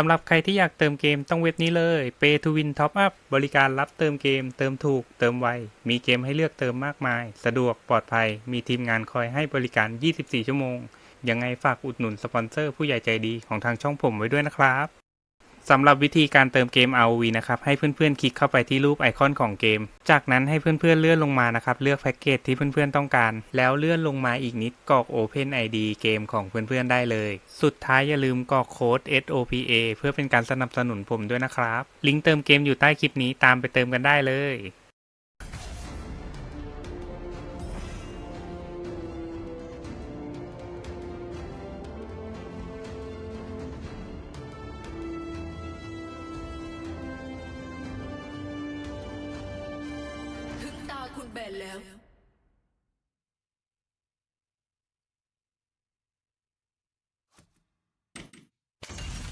สำหรับใครที่อยากเติมเกมต้องเว็บนี้เลย Pay to Win Top Up บริการรับเติมเกม เติมถูก เติมไว มีเกมให้เลือกเติมมากมาย สะดวกปลอดภัย มีทีมงานคอยให้บริการ 24 ชั่วโมง ยังไงฝากอุดหนุนสปอนเซอร์ผู้ใหญ่ใจดีของทางช่องผมไว้ด้วยนะครับ สำหรับวิธีการเติมเกม ROV นะครับให้เพื่อนๆ คลิกเข้าไปที่รูปไอคอนของเกม จากนั้นให้เพื่อนๆเลื่อนลงมานะครับเลือกแพ็กเกจที่เพื่อนๆต้องการ แล้วเลื่อนลงมาอีกนิดกรอก Open ID เกมของเพื่อนๆได้เลย สุดท้ายอย่าลืมกรอกโค้ด SOPA เพื่อเป็นการสนับสนุนผมด้วยนะครับ ลิงก์เติมเกมอยู่ใต้คลิปนี้ตามไปเติมกันได้เลย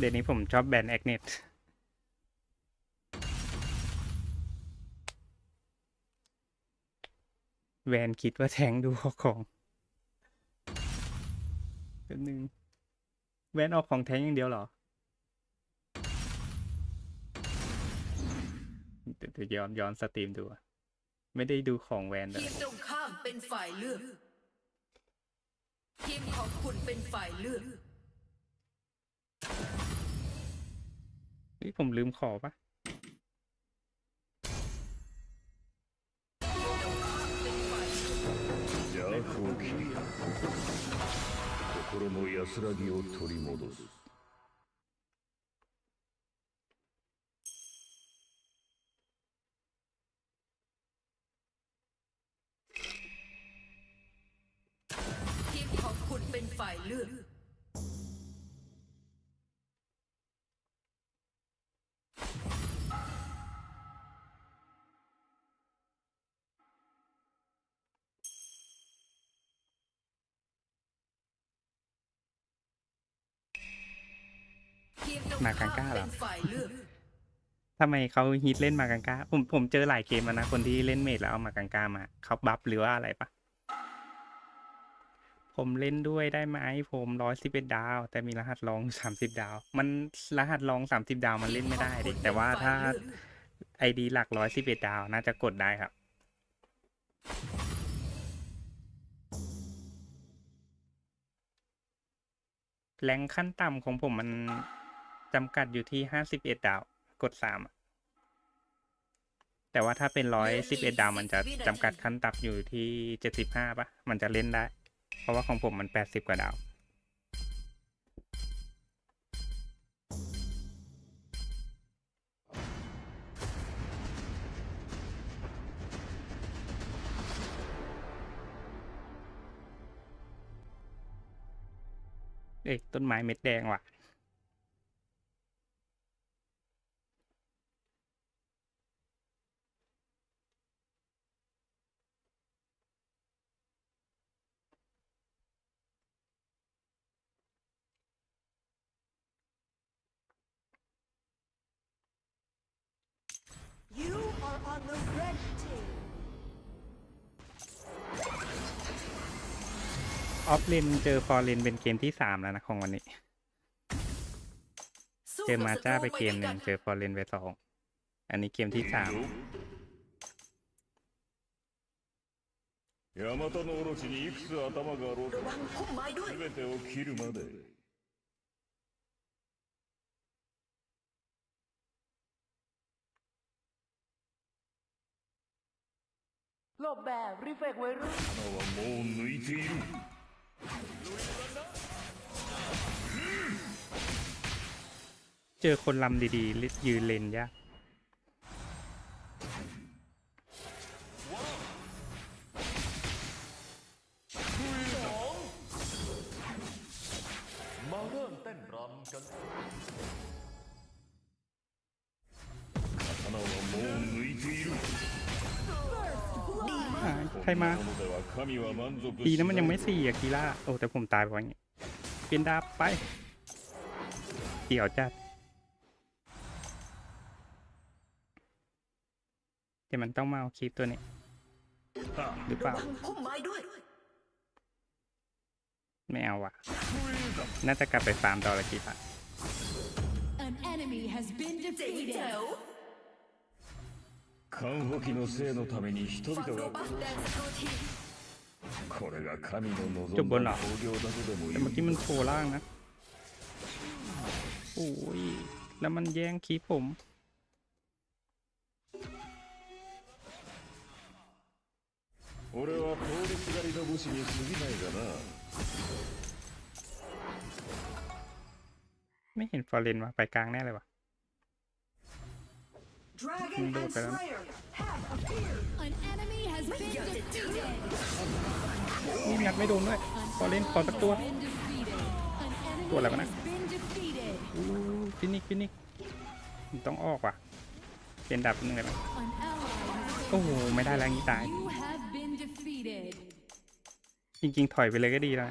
เดี๋ยวนี้ผมชอบแบนแอคเนตแวนคิดว่าแทงดูออกของแป๊บนึงแวนออกของแทงอย่างเดียวเหรอเดี๋ยวย้อนย้อนสตรีมดู ไม่ได้ดูของแวนเลยทีมตรงข้ามเป็นฝ่ายเลือก ทีมของคุณเป็นฝ่ายเลือก เฮ้ยผมลืมขอปะ 邪風鬼心の安らぎを取り戻す มากังก้าเหรอทำไมเขาฮิตเล่นมากังกาผมผมเจอหลายเกมนะ คนที่เล่นเมดแล้วเอามากังกามาเขาบัฟหรือว่าอะไรปะผมเล่นด้วยได้ไหมผมร้อยสิบเอ็ดดาว แต่มีรหัสรองสามสิบดาว มันรหัสรองสามสิบดาวมันเล่นไม่ได้ดิแต่ว่าถ้าไอดีหลักร้อยสิบเอ็ดดาวน่าจะกดได้ครับแรงขั้นต่ำของผมมัน จำกัดอยู่ที่ห้าสิบเอ็ดดาว กดสามแต่ว่าถ้าเป็นร้อยสิบเอ็ดดาวมันจะจำกัดขั้นต่ำอยู่ที่เจ็ดสิบห้าปะมันจะเล่นได้ เพราะว่าของผมมันแปดสิบกว่าดาวเอ้ยต้นไม้เม็ดแดงว่ะ You are on the red team. ออฟเลนเจอฟอร์เรนเป็นเกมที่สามแล้วนะของวันนี้ สู้ เจอ กับ มา ศัตรู จ้าไปเกมหนึ่ง ด้วย เจอฟอร์เรนไปสอง อันนี้เกมที่สาม 大和のオロチにいくつ頭があろうと ระวังพุ่มไม้ด้วย 全てを切るまで หลบแบบรีเฟกวัยรุ่น 花はもう抜いている เจอคนลำดีๆ ยืนเลนยาก มาเริ่มเต้นรำกัน รมาดีนะมันยังไม่สี่อะกีล่าโอ้แต่ผมตายไปวะเนี้ยเป็นดาบไปเกี่ยวจัดแต่มันต้องมาเอาคลิปตัวนี้ หรือเปล่าไม่เอาว่ะ น่าจะกลับไปฟาร์มดอลลาร์กีปะ เจ๋ง defeated. แจ๋ว カンホキの生のために人 ฟัง 々 ดู が บัฟแดนศัตรูทีม これが神の望ちょぼなんだ興行だとでも แต่ 言 เมื่อ う กี้มันโผล่ล่างนะ โอ้ย แล้วมันแย่งคีบผม 俺は通りすがりの武士に過ぎないがな ไม่เห็นฟอร์เรนว่ะไปกลางแน่เลยวะ Dragon Đồ and cái đó. Slayer have appeared. An enemy has been defeated. นี่งัดไม่โดนด้วยฟอร์เรนขอสักตัว Been defeated. An enemy Tua là cái này. has been defeated. อู้ฟินิกฟินิกต้องออกว่ะ เป็นดับนึงเลยปะ An ally has โอ้โห ไม่ได้แล้วงี้ตาย You have been defeated. จริงๆ ถอยไปเลยก็ดีแล้ว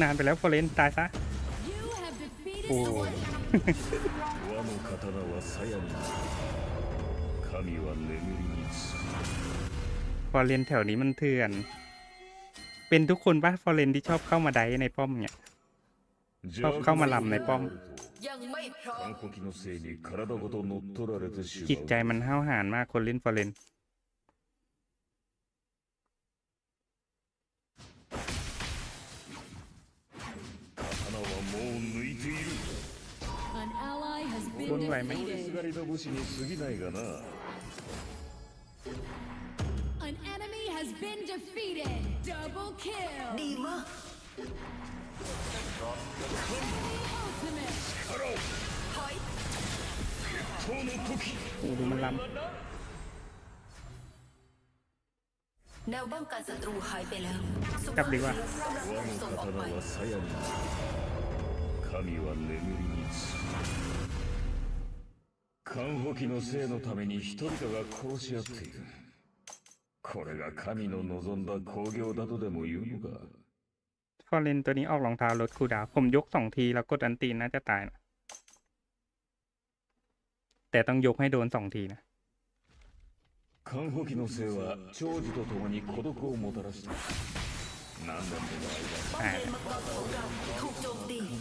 นานไปแล้วฟอเรนตายซะโอ้ฟอเรนแถวนี้มันเถื่อน เป็นทุกคนปะฟอเรนที่ชอบเข้ามาไดในป้อมเนี่ยชอบเข้ามาลำในป้อมจิตใจมันห้าวหาญมากคนเล่นฟอเรน has วุ่น been วายไหม 通りすがりの武士に過ぎないがな An enemy has been defeated. Double kill. ดีมาก Ultimate. ถอย その時 โอ้ดูมันล แนวป้องกันศัตรูหายไปแล้ว กลับดีกว่า 和の ส่งออก 刀 ไป は鞘に神は眠りにつく カンホキの生のために人々が殺し合っているこれが神の望んだ興行だとでも言うのか ำฟอร์เรนตัวนี้ออกรองเท้าลดคูลดาวน์ผมยกสองทีแล้วกดอันตีนน่าจะตายนะแต่ต้องยกให้โดนสองทีนะ カンホキの生は長寿と共に孤独をもたらした何年もの ป้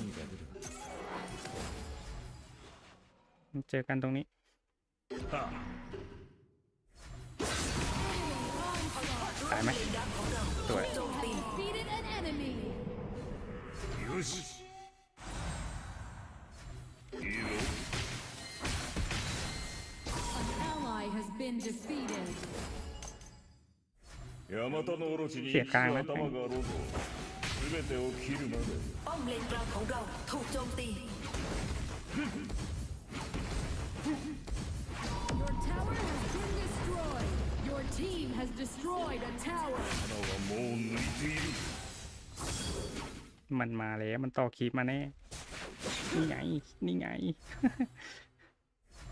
เจอกันตรงนี้ตายไหมสวยเสียกลางนะป้อมเนกลางอง Your tower has been destroyed. Your team has destroyed a tower. 花はもう抜いている มันมาแล้วมันต่อคีบมาแน่ นี่ไง นี่ไง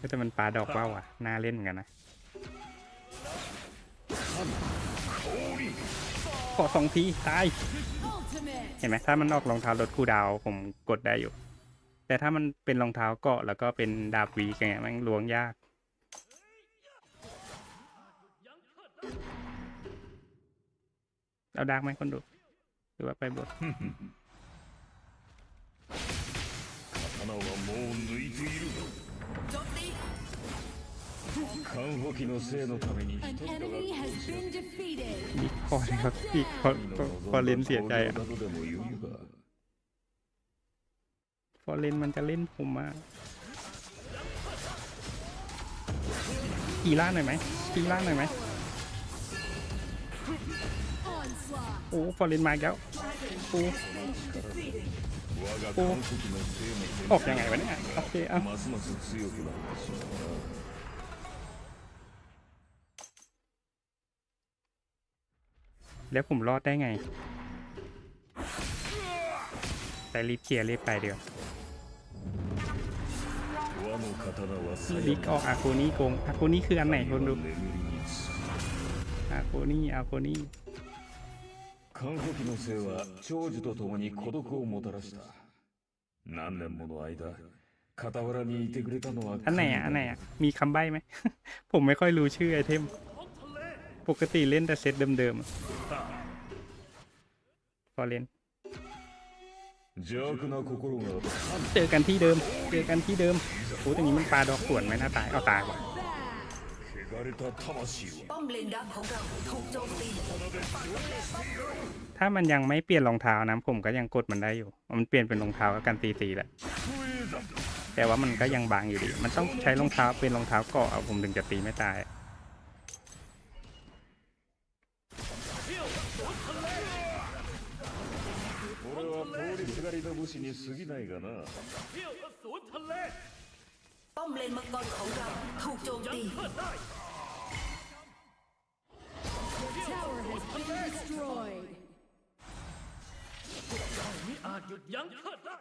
แต่มันปลาดอกว่าวอ่ะ น่าเล่นเหมือนกันนะ ขอสองที ตาย Ultimate. เห็นไหมถ้ามันออกรองเท้าลดคูลดาวน์ผมกดได้อยู่ แต่ถ้ามันเป็นรองเท้าเกาะแล้วก็เป็นดาบวีอย่างเงี้มันล้วงยาก เอาดากไหมคนดูหรือว่าไปบทดีคอร์ครับดีคอคอร์เลนเสียใจอะ อเรนมันจะเล่นผมมากกีล่าหน่อยไหมกีล่าหน่อยไหมโอ้ฟอร์เรนมาแล้วโอ้โอ้ออกยังไงวะเนี่ย โอเคเอาแล้วผมรอดได้ไง แต่รีบเคลียร์รีบไปเดี๋ยว ลิกออกอาโคนี่โกงอาโคนี่คืออันไหนคนดู 眠りにつく อาโคนี่อาโคนี่ 看護機の生は長寿とともに孤独をもたらした何年もの間傍らにいてくれたのは อันไหนอ่ะอันไหนอ่ะมีคำใบ้ไหม ผมไม่ค่อยรู้ชื่อไอเทม ปกติเล่นแต่เซตเดิมๆอะพอเล่น 邪悪な心が เจอกันที่เดิม เจอกันที่เดิมโอ้ตรงนี้มันปลาดอกส่วนไหมนะตาย เอาตายว่ะถ้ามันยังไม่เปลี่ยนรองเท้านะผมก็ยังกดมันได้อยู่ มันเปลี่ยนเป็นรองเท้ากันตีตีแหละ แต่ว่ามันก็ยังบางอยู่ดี มันต้องใช้รองเท้าเป็นรองเท้าเกาะผมถึงจะตีไม่ตาย 俺は通りすがりの武士に過ぎないがな ป้อมเลนมังกรของเราถูกโจมตี Tower has been destroyed. มิอาจหยุดยั้งข้าได้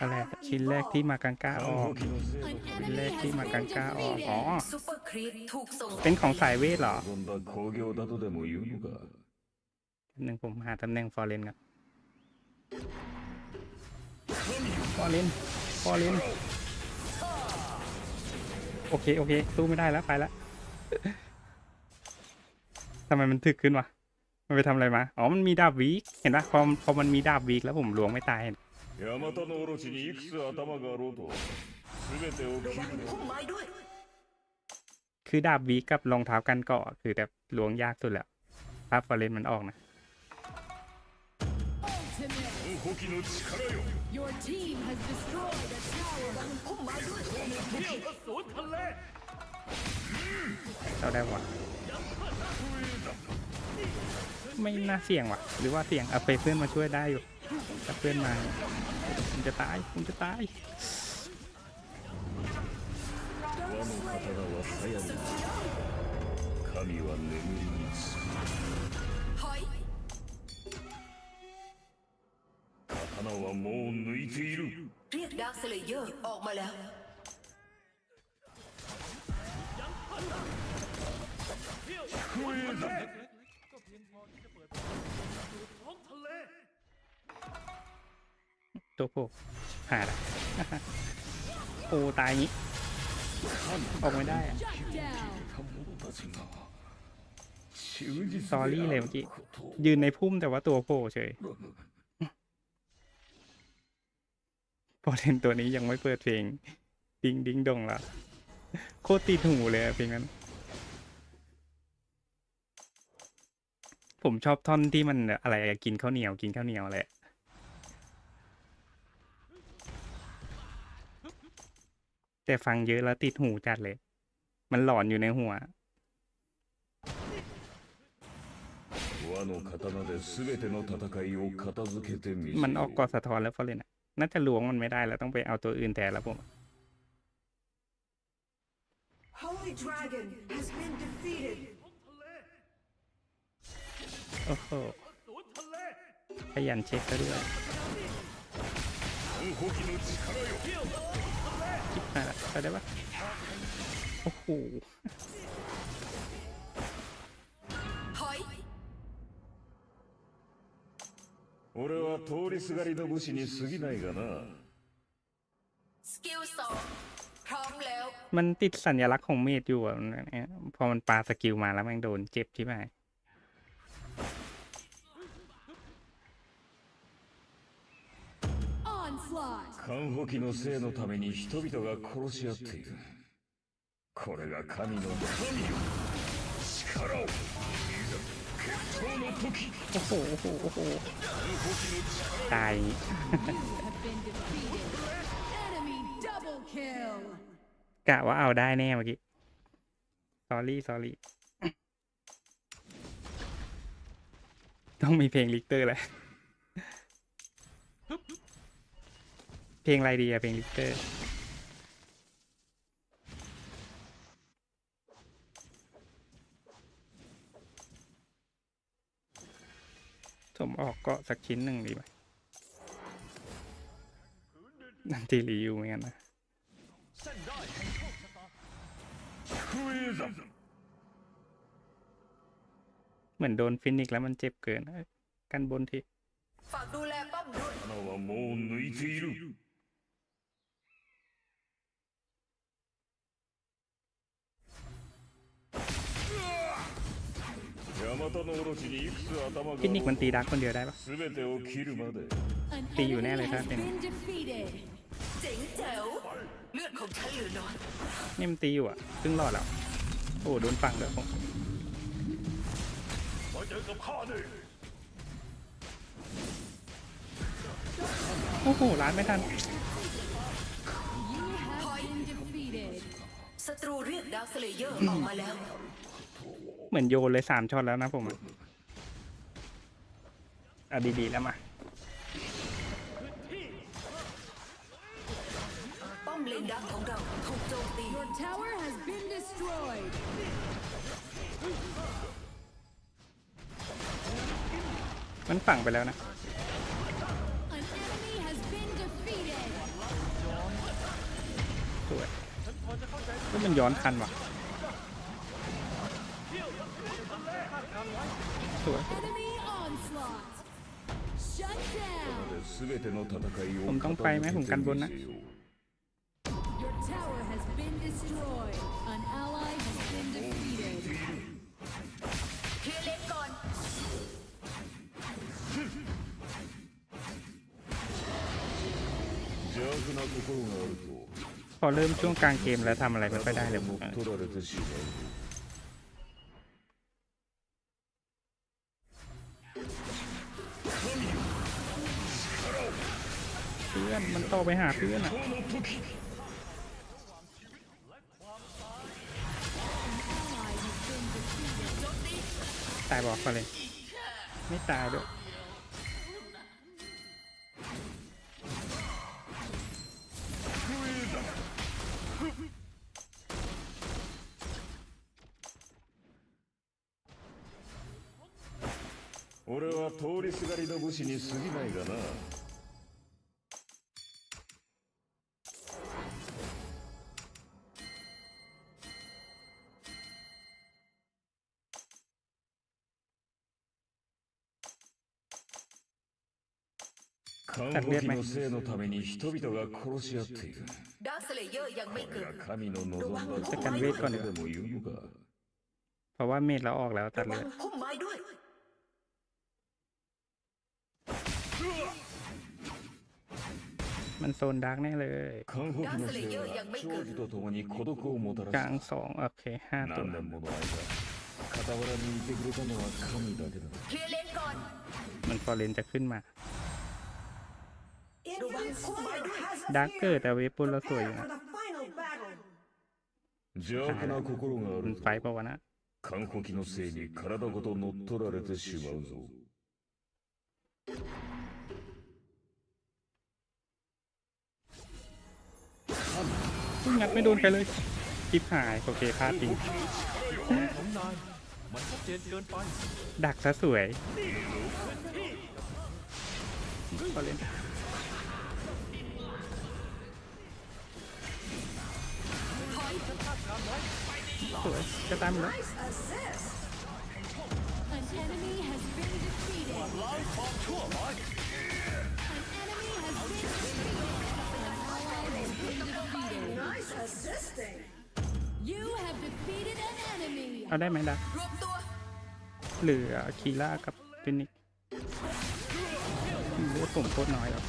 อะไรชิ้นแรกที่มากังก้าออกชิ้นแรกที่มากังก้าออกอ๋อเป็นของสายเวทเหรอหนึ่งผมหาตำแหน่งฟอร์เรนครับฟอร์เรนฟอร์เรนโอเค โอเค สู้ไม่ได้แล้ว ไปแล้วทำไมมันถึกขึ้นวะ มันไปทำอะไรมา อ๋อ มันมีดาบวีกเห็นปะพอพอมันมีดาบวีกแล้วผมลวงไม่ตายเห็น ヤマタのオロチにいくつ頭があろうと全てを切るの พุ่มไม้ด้วย คือดาบวีกกับรองเท้ากันเกาะคือแบบลวงยากสุดแล้วถ้าฟอร์เรนมันออกนะ Ultimate. 武器の力よ Your team has destroyed a tower. พุ่มไม้ด้วย เราได้วะ ไม่น่าเสี่ยงว่ะ หรือว่าเสี่ยงเอาไปเพื่อนมาช่วยได้อยู่ถ้าเพื่อนมาผมจะตายผมจะตายเรียกดาร์คสเลเยอร์ออกมาแล้ว ตัวพวกหาละโอ้ตายงี้ออกไม่ได้อะซอรี่เลยเมื่อกี้ ยืนในพุ่มแต่ว่าตัวโผล่เฉยพอเทนตัวนี้ยังไม่เปิดเพลง ดิงดิงดงละโคตรตีหูเลยเพลงนั้น ผมชอบท่อนที่มันอะไรกินข้าวเหนียวกินข้าวเหนียวแหละแต่ฟังเยอะแล้วติดหูจัดเลย มันหลอนอยู่ในหัวมันออกกอสะท้อนแล้วเพราะเรนะน่าจะหลวงมันไม่ได้แล้วต้องไปเอาตัวอื่นแทนแล้วผม อ้โหขยันเช็คซะด้วย 本気の力よ คิดมาละไปได้ปะโอ้โห ถอย 俺は通りすがりの武士に過ぎないがな สกิลสองพร้อมแล้ว มันติดสัญลักษณ์ของเมดอยู่อะเนี่ยพอมันปาสกิลมาแล้วมันโดนเจ็บที่ไหน Onslaught. 看護機の生のために人々が殺し合っているこれが神の神よ力をいざ決闘の時 โอ้โหโอ้โหโอ้โหตายอย่างงี้ You have been defeated. Enemy double kill. กะว่าเอาได้แน่เมื่อกี้ s อรี่ s อรี่ ต้องมีเพลงลิกเตอร์แหละ เพลงอะไรดีอะเพลงลิเตอร์สมออกเกาะสักชิ้นหนึ่งดีไหมนันทีรีอยู่เหมือนกันะเหมือนโดนฟินิกแล้วมันเจ็บเกินกันบนทีฝากดูแลป้อมด้วย พินิกมันตีดักคนเดียวได้ปะตีอยู่แน่เลยครับเป็นนี่มันตีอยู่อะซึ่งรอดแล้ว โอ้โดนฟังเลยผมโอ้โหร้านไม่ทัน ศัตรูเรียกดาวสเลเยอร์ออกมาแล้ว เหมือนโยนเลยสามช็อตแล้วนะผมอะอะดีๆแล้วมาป้อมเลนดักของเราถูกโจมตี Your tower has been destroyed. มันฝั่งไปแล้วนะ An enemy has been defeated. สวย ก็มันย้อนทันว่ะ สวย Enemy onslaught. Shut down. すべての戦いを ผมต้องไปไหมผมกันบนนะ Your tower has been destroyed. An ally has been defeated. เคลียร์เลนก่อน 邪悪な心があると พอเริ่มช่วงกลางเกมแล้วทำอะไรไม่ค่อยได้เลยบุกเพื่อนมันต่อไปหาเพื่อนอะตายบอกไปเลย ไม่ตายด้วย 通りすがりの武士に過ぎないがな看護機の生のために人々が殺し合っている ดาวสเลเยอร์ยังไม่ こ เกิ れ ด が神の望んだ จะกันเวทก่อนดีก で ว่า も言うのか เพราะว่าเมดเราออกแล้วตัด ระ เล วัง ย พุ่มไม้ด้วย มันโซนดาร์กแน่เลย 看護機の生は長寿とともに孤独をもたら กลาง す สองโอเคห้าตัว 何年もの間傍らにいてくれたのは神だけだ เคลียร์เลนก่อน มันฟอร์เรนจะขึ้นมา Infinite Slayer has ดาร์กเกิด appeared. แต่เวฟบนเราสวยอยู่ Prepare นะ for the final battle. 邪悪な心があ มั る น ぞ ไฟเปล่าวะนะ 看護機のせいに体ごと乗っ取られてしまうぞ งัดไม่โดนใครเลยคลิปหายโอเคพลาดจริงของนายมันชัดเจนเกินไปดักซะสวยฟอร์เรนสวยจะตามอยู่แล้ว Nice assisting. You have defeated an enemy. เอาได้ไหมดักเหลือคีล่ากับฟินิกโอ้ผมโคตรน้อยแล้ว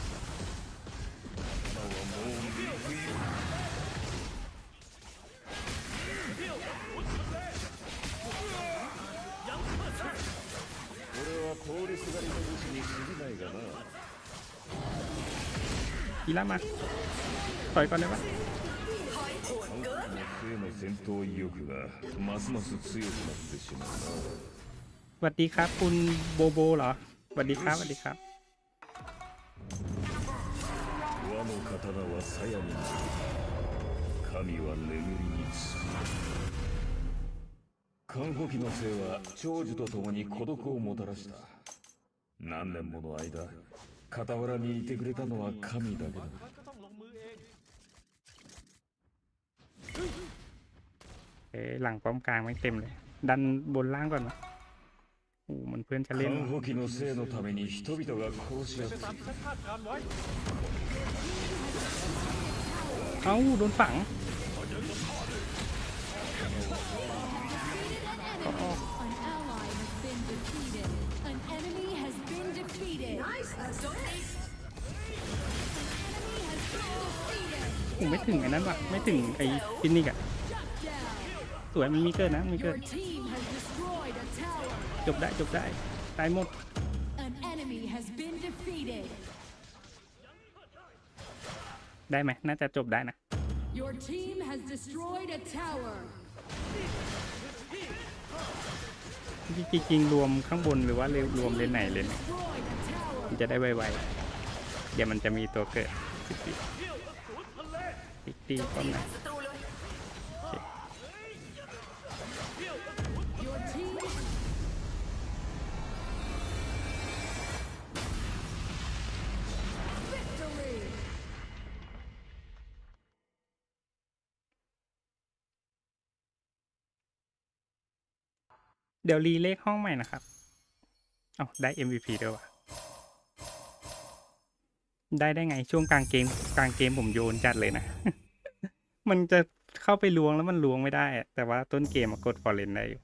อีล่ามาต่อยก่อนได้ไหม のの戦闘意欲がますます強くなってしまうなสวัสดีครับ คุณโบโบเหรอสวัสดีครับสวัสดีครับの刀は韓国の姓は長寿とともに孤独をもたらした何年もの間傍らにいてくれたのは神だけだ เอ้หลังป้อมกลางไม่เต็มเลย ดันบนล่างก่อนนะโอ้มันเพื่อนจะเล่นเอาโดนฝัง An ally has been defeated. An enemy has been defeated. Nice assist. Enemy has been defeated. ผมไม่ถึงไอ้นั้นว่ะไม่ถึงไอ้ฟินิกอะ Shut down. สวยมันมีเกิดนะมีเกิ Your ด team has destroyed a tower. จบได้จบได้ตายหมด An enemy has been defeated. ได้ไหมน่าจะจบได้นะ Your team has destroyed a tower. จริงๆรวมข้างบนหรือว่าเรวมเลนไหนเลน Destroyed a tower. มันจะได้ไวๆ เดี๋ยวมันจะมีตัวเกิดติ๊กติ๊ก ติ๊กติ๊กป้อมไหนศัตรูเลย Your team victory. เดี๋ยวรีเลขห้องใหม่นะครับ เอาได้ MVP ด้วยวะได้ได้ไงช่วงกลางเกมกลางเกมผมโยนจัดเลยนะ มันจะเข้าไปล้วงแล้วมันล้วงไม่ได้อะแต่ว่าต้นเกมอะกดฟอร์เรนได้อยู่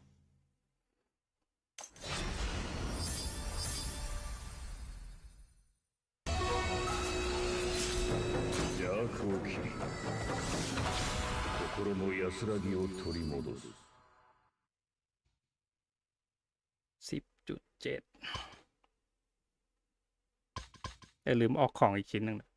邪悪を切り心の安らぎを取り戻すสิบจุดเจ็ดอย่าลืมออกของอีกชิ้นหนึ่งนะ